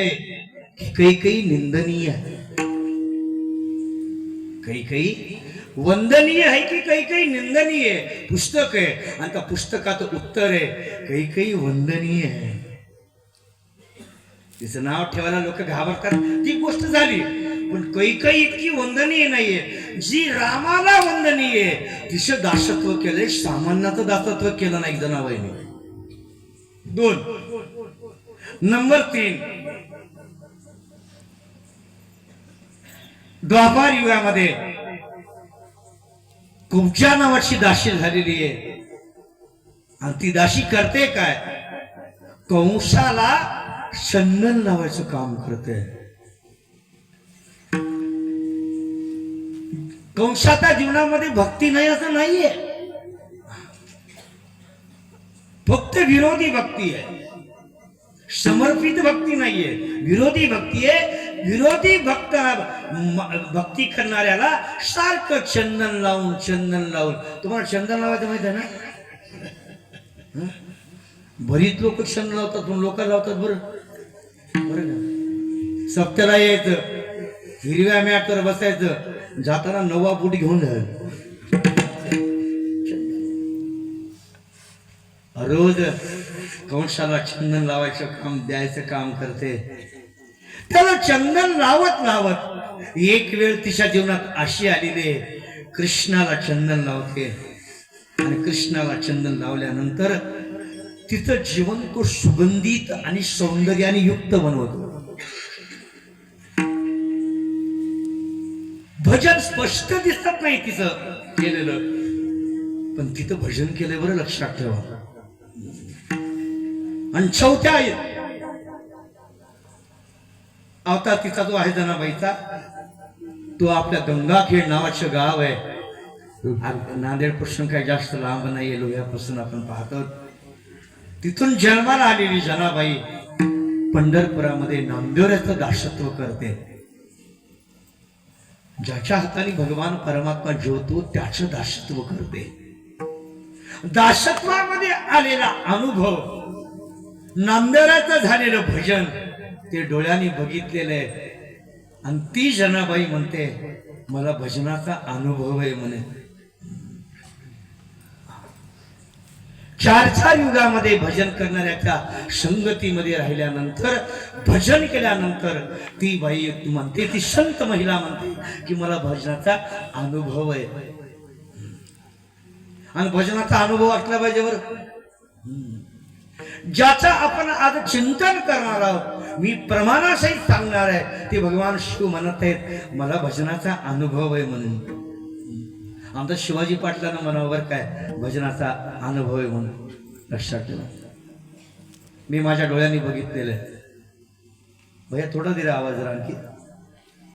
आहे. काही काही निंदनीय काही काही वंदनीय आहे की काही काही निंदनीय आहे? पुस्तक आहे. आणि त्या पुस्तकाचं उत्तर आहे काही काही वंदनीय आहे. तिचं नाव ठेवायला लोक घाबरतात. ती गोष्ट झाली. पण काही काही इतकी वंदनीय नाहीये. जी रामाला वंदनीय आहे तिचं दासत्व केलंय सामान्याचं दासत्व केलं नाही जनाबाईने. दोन. नंबर तीन. द्वापार युगामध्ये कुबजा नावाची दाशी झालेली आहे. आणि ती दाशी करते काय? कंसाला चंदन लावायचं काम करते. कंसाच्या जीवनामध्ये भक्ती नाही असं नाहीये. फक्त विरोधी भक्ती आहे. समर्पित भक्ती नाहीये. विरोधी भक्ती आहे. विरोधी भक्त भक्ती करणाऱ्याला सारखं चंदन लावून चंदन लावून. तुम्हाला चंदन लावायचं माहीत आहे ना? बरीच लोक चंदन लावतात लोक लावतात बरं. बरं ना सप्त्याला यायचं. हिरव्या मॅटवर बसायचं. जाताना नवा बूट घेऊन जायचं रोज कंसाला चंदन लावायचं काम द्यायचं काम करते. त्याला चंदन लावत लावत एक वेळ तिच्या जीवनात अशी आलेली आहे कृष्णाला चंदन लावते. आणि कृष्णाला चंदन लावल्यानंतर तिचं जीवन तो सुगंधित आणि सौंदर्याने युक्त बनवतो. भजन स्पष्ट दिसत नाही तिचं केलेलं. पण तिथं भजन केलं बरं लक्षात ठेवा. आणि चौथ्या आता तिचा जो आहे जनाबाईचा तो आपल्या गंगाखेड नावाचं गाव आहे. आ- नांदेडपासून काही जास्त लांब नाही लोह्यापासून आपण पाहतो तिथून जन्माला आलेली जनाबाई पंढरपुरामध्ये नांदेड्याचं दासत्व करते. ज्याच्या हाताने भगवान परमात्मा जेवतो त्याचं दासत्व करते. दासत्वामध्ये आलेला अनुभव नांदेडाचं झालेलं भजन ते डोळ्यांनी बघितलेलं आहे. आणि ती जनाबाई म्हणते मला भजनाचा अनुभव आहे म्हणे. चार चार युगामध्ये भजन करणाऱ्याच्या संगतीमध्ये राहिल्यानंतर भजन केल्यानंतर ती बाई म्हणते ती संत महिला म्हणते की मला भजनाचा अनुभव आहे. आणि भजनाचा अनुभव असला पाहिजे बरं. ज्याचं आपण आज चिंतन करणार आहोत मी प्रमाणासहित सांगणार आहे ते भगवान शिव म्हणत आहेत मला भजनाचा अनुभव आहे म्हणून. आमचा शिवाजी पाटलानं मनावर काय भजनाचा अनुभव आहे म्हणून. लक्षात ठेवा. मी माझ्या डोळ्यांनी बघितलेलं आहे. भैया थोडा दिला आवाज आणखी.